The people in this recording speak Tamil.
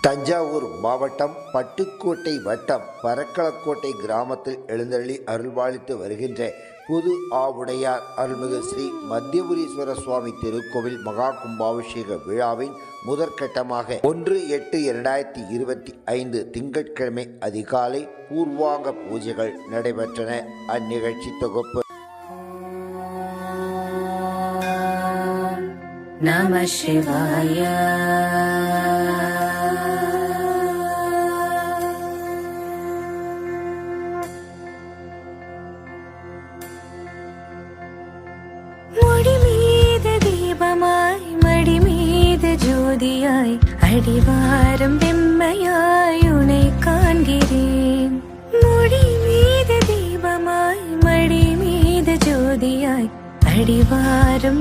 தஞ்சாவூர் மாவட்டம் பட்டுக்கோட்டை வட்டம் பரக்களக்கோட்டை கிராமத்தில் எழுந்தருளி அருள்வாளித்து வருகின்ற புது ஆவுடையார் அருள்மிகு ஸ்ரீ மத்தியபுரீஸ்வர சுவாமி திருக்கோவில் மகா கும்பாபிஷேக விழாவின் முதற்கட்டமாக ஒன்று எட்டு இரண்டாயிரத்தி இருபத்தி ஐந்து திங்கட்கிழமை அதிகாலை பூர்வாங்க பூஜைகள் நடைபெற்றன. அந்நிகழ்ச்சி தொகுப்பு. நம சிவாய. ആദിയായി അടിവാരം വെമ്മയായി ഉണെ കാൺകിരേൻ. മൊഴി മീത ദീപമായി മടി മീത ജ്യോതിയായി അടിവാരം